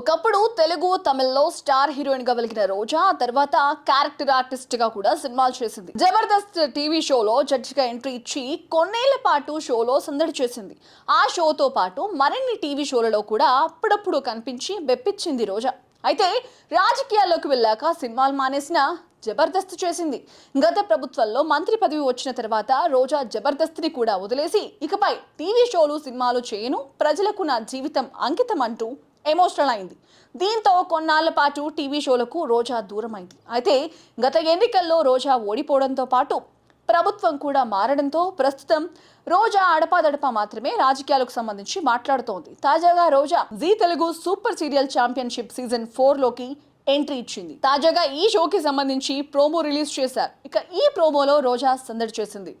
ఒకప్పుడు తెలుగు తమిళ్ళో స్టార్ హీరోయిన్గా వెలిగిన రోజా ఆ తర్వాత క్యారెక్టర్ ఆర్టిస్ట్గా కూడా సినిమాలు చేసింది. జబర్దస్త్ టీవీ షోలో జడ్జిగా ఎంట్రీ ఇచ్చి కొన్నేళ్ళ పాటు షోలో సందడి చేసింది. ఆ షోతో పాటు మరిన్ని టీవీ షోలలో కూడా అప్పుడప్పుడు కనిపించి బెప్పించింది రోజా. అయితే రాజకీయాల్లోకి వెళ్ళాక సినిమాలు మానేసిన జబర్దస్త్ చేసింది. గత ప్రభుత్వంలో మంత్రి పదవి వచ్చిన తర్వాత రోజా జబర్దస్త్ని కూడా వదిలేసి ఇకపై టీవీ షోలు సినిమాలు చేయను ప్రజలకు నా జీవితం అంకితం అంటూ ఎమోషనల్ అయింది. దీంతో కొన్నాళ్ళ పాటు టీవీ షోలకు రోజా దూరమైంది. అయితే గత ఎన్నికల్లో రోజా ఓడిపోవడంతో పాటు ప్రభుత్వం కూడా మారడంతో ప్రస్తుతం రోజా అడపాదడపా మాత్రమే రాజకీయాలకు సంబంధించి మాట్లాడుతోంది. తాజాగా Roja Zee Telugu super serial championship season ఫోర్లోకి entry ఇచ్చింది. తాజాగా ఈ షోకి సంబంధించి ప్రోమో రిలీజ్ చేశారు. ఇక ఈ ప్రోమోలో రోజా సందడి చేసింది.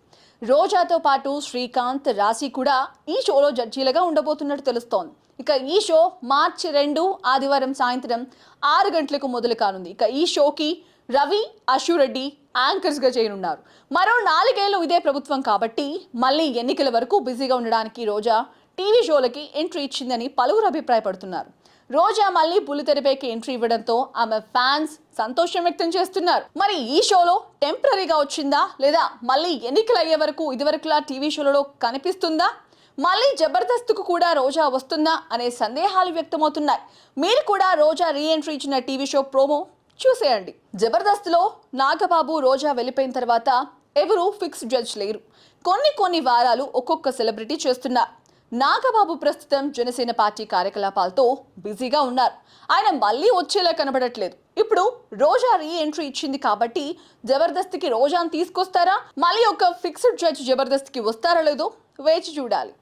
రోజాతో పాటు శ్రీకాంత్ రాశి కూడా ఈ షోలో జడ్జీలుగా ఉండబోతున్నట్టు తెలుస్తోంది. ఇక ఈ షో మార్చి రెండు ఆదివారం సాయంత్రం ఆరు గంటలకు మొదలు కానుంది. ఇక ఈ షోకి రవి అశురెడ్డి యాంకర్స్గా చేయనున్నారు మరో నాలుగేళ్ళు ఇదే ప్రభుత్వం కాబట్టి మళ్ళీ ఎన్నికల వరకు బిజీగా ఉండడానికి రోజా టీవీ షోలకి ఎంట్రీ ఇచ్చిందని పలువురు అభిప్రాయపడుతున్నారు. రోజా మళ్ళీ బుల్లితెరపైకి ఎంట్రీ ఇవ్వడంతో ఆమె ఫ్యాన్స్ సంతోషం వ్యక్తం చేస్తున్నారు. మరి ఈ షోలో టెంపరీగా వచ్చిందా? లేదా మళ్ళీ ఎన్నికలు అయ్యే వరకు ఇదివరకులా టీవీ షోలలో కనిపిస్తుందా? మళ్ళీ జబర్దస్త్కు కూడా రోజా వస్తుందా? అనే సందేహాలు వ్యక్తమవుతున్నాయి. మీరు కూడా రోజా రీ ఎంట్రీ ఇచ్చిన టీవీ షో ప్రోమో చూసేయండి. జబర్దస్త్లో నాగబాబు రోజా వెళ్ళిపోయిన తర్వాత ఎవరూ ఫిక్స్ జడ్జ్ లేరు. కొన్ని కొన్ని వారాలు ఒక్కొక్క సెలబ్రిటీ చేస్తున్నారు. నాగబాబు ప్రస్తుతం జనసేన పార్టీ కార్యకలాపాలతో బిజీగా ఉన్నారు. ఆయన మళ్ళీ వచ్చేలా కనబడట్లేదు. ఇప్పుడు రోజా రీ ఎంట్రీ ఇచ్చింది కాబట్టి జబర్దస్త్కి రోజాను తీసుకొస్తారా? మళ్ళీ ఒక ఫిక్స్డ్ జడ్జ్ జబర్దస్త్కి వస్తారా లేదో వేచి చూడాలి.